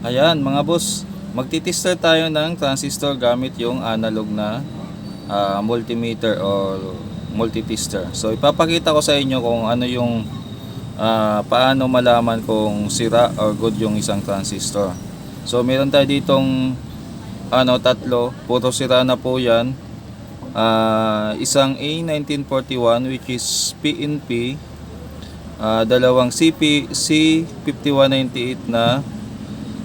Ayan mga boss, magtitester tayo ng transistor gamit yung analog na ah, multimeter or multitester. So ipapakita ko sa inyo kung ano yung ah, paano malaman kung sira or good yung isang transistor. So meron tayo ditong ano tatlo, puro sira na po 'yan. Ah, isang A1941 which is PNP, ah, dalawang CP C5198 na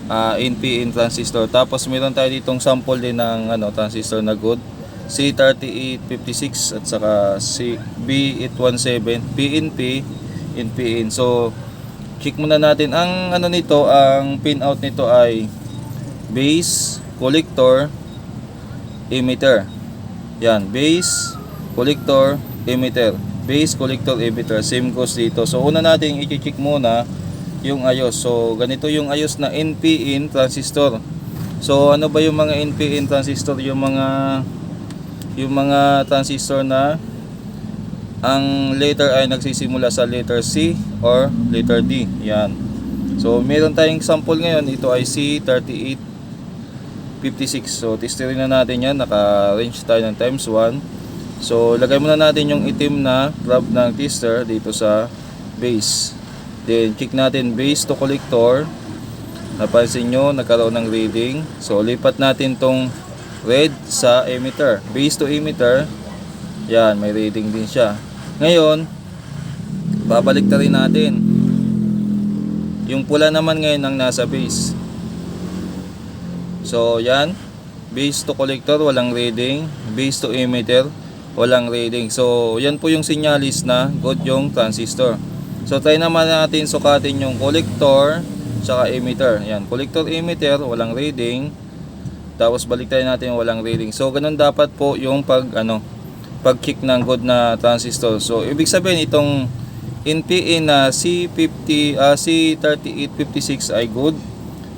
uh, NPN transistor. Tapos meron tayo ditong sample din ng ano transistor na good. C3856 at saka C B817 PNP NPN. So check muna natin ang ano nito, ang pin out nito ay base, collector, emitter. Yan, base, collector, emitter. Base, collector, emitter. Same goes dito. So una natin i-check muna yung ayos. So, ganito yung ayos na NPN transistor. So, ano ba yung mga NPN transistor? Yung mga yung mga transistor na ang letter ay nagsisimula sa letter C or letter D. Yan. So, meron tayong sample ngayon. Ito ay C3856. So, testerin na natin yan. Naka-range tayo ng times 1. So, lagay muna natin yung itim na prob ng tester dito sa base. Then, check natin base to collector. Napansin nyo, nagkaroon ng reading. So, lipat natin tong red sa emitter. Base to emitter. Yan, may reading din siya. Ngayon, babalik na rin natin. Yung pula naman ngayon ang nasa base. So, yan. Base to collector, walang reading. Base to emitter, walang reading. So, yan po yung sinyalis na good yung transistor. So try naman natin sukatin yung collector saka emitter. Yan, collector emitter walang reading. Tapos balik tayo natin walang reading. So ganun dapat po yung pag ano pag-kick ng good na transistor. So ibig sabihin itong NPN na C50 ah, C3856 ay good.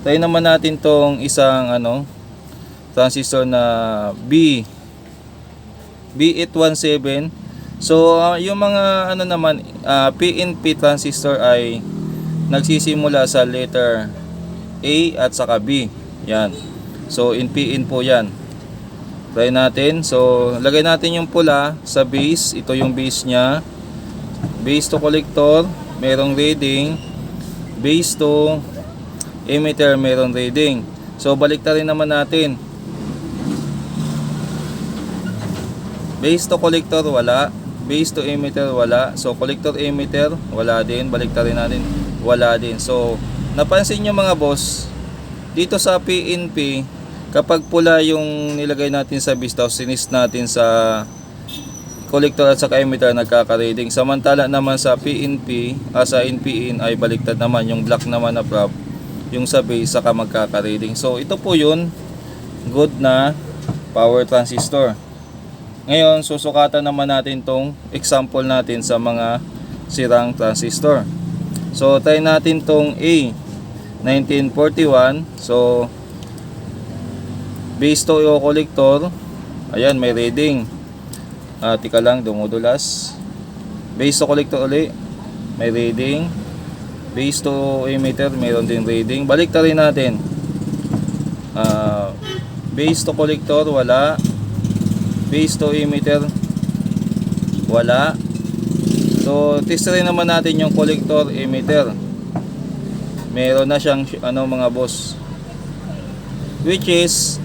Try naman natin tong isang ano transistor na B B817 So, uh, yung mga ano naman, uh, PNP transistor ay nagsisimula sa letter A at saka B. Yan. So, in PN po yan. Try natin. So, lagay natin yung pula sa base. Ito yung base niya. Base to collector, merong reading. Base to emitter, merong reading. So, balik rin naman natin. Base to collector, wala base to emitter wala. So collector emitter wala din. Baliktarin natin wala din. So napansin nyo mga boss dito sa PNP kapag pula yung nilagay natin sa base tapos sinis natin sa collector at saka emitter nagkaka-reading. Samantala naman sa PNP ah, sa NPN ay baliktad naman. Yung black naman na prop yung sa base saka magkaka-reading. So ito po yun. Good na power transistor ngayon, susukatan naman natin tong example natin sa mga sirang transistor. So, try natin tong A 1941. So, base to collector. Ayan, may reading. Ah, tika lang, dumudulas. Base to collector uli. May reading. Base to emitter, mayroon din reading. Balik rin natin. Ah, base to collector, wala base to emitter. Wala. So test rin naman natin yung collector emitter. Meron na siyang ano mga boss. Which is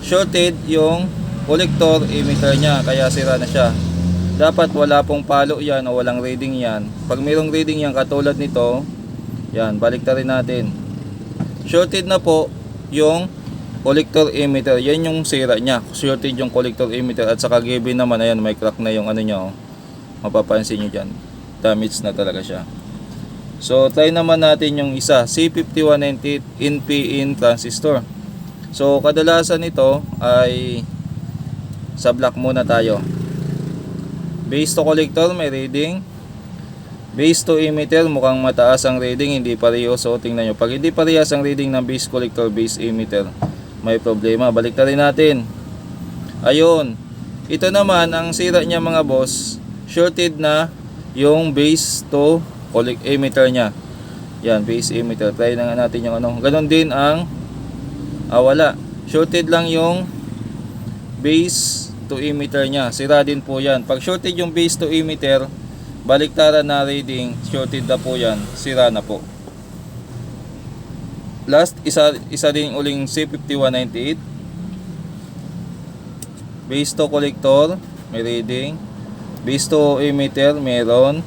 shorted yung collector emitter niya kaya sira na siya. Dapat wala pong palo yan o walang reading yan. Pag mayroong reading yan katulad nito yan balik natin. Shorted na po yung collector emitter yan yung sira niya. Shorted yung collector emitter. At saka given naman ayan may crack na yung ano niya oh. mapapansin nyo dyan. Damage na talaga siya. So try naman natin yung isa. C5198 NPN transistor. So kadalasan ito ay sa black muna tayo. Base to collector may reading. Base to emitter mukhang mataas ang reading hindi pareho. So tingnan nyo pag hindi parehas ang reading ng base collector base emitter may problema. Balik na rin natin. Ayun. Ito naman, ang sira niya mga boss, shorted na yung base to collect emitter niya. Yan, base emitter. Try na nga natin yung ano. Ganon din ang ah, wala. Shorted lang yung base to emitter niya. Sira din po yan. Pag shorted yung base to emitter, baliktaran na reading, shorted na po yan. Sira na po. Last, isa, isa din uling C5198. Base to collector, may reading. Base to emitter, meron.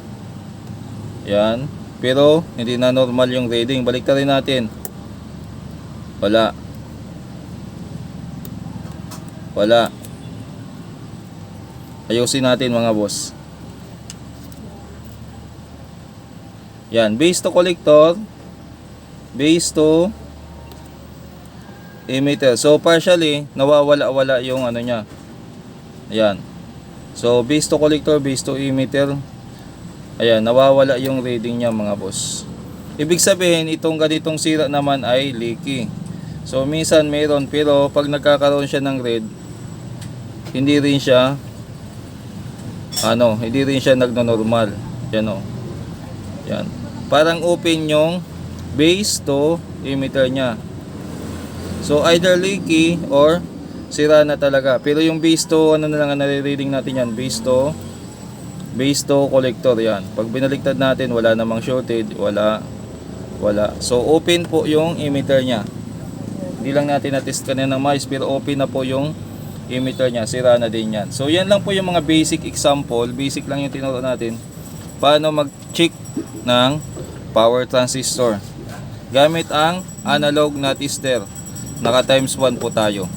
Yan. Pero, hindi na normal yung reading. Baliktarin natin. Wala. Wala. Ayusin natin mga boss. Yan, base to collector, base to emitter. So partially nawawala-wala yung ano niya. Ayan. So base to collector, base to emitter. Ayan, nawawala yung reading niya mga boss. Ibig sabihin, itong ganitong sira naman ay leaky. So minsan mayroon pero pag nagkakaroon siya ng red, hindi rin siya ano, hindi rin siya nagno-normal. Yan o. Yan. Parang open yung base to emitter niya. So either leaky or sira na talaga. Pero yung base to, ano na lang ang nare-reading natin yan, base to base to collector yan. Pag binaliktad natin, wala namang shorted, wala, wala. So open po yung emitter niya. Hindi lang natin na-test kanina ng mais, pero open na po yung emitter niya. Sira na din yan. So yan lang po yung mga basic example. Basic lang yung tinuro natin. Paano mag-check ng power transistor. Gamit ang analog na tester. Naka times 1 po tayo.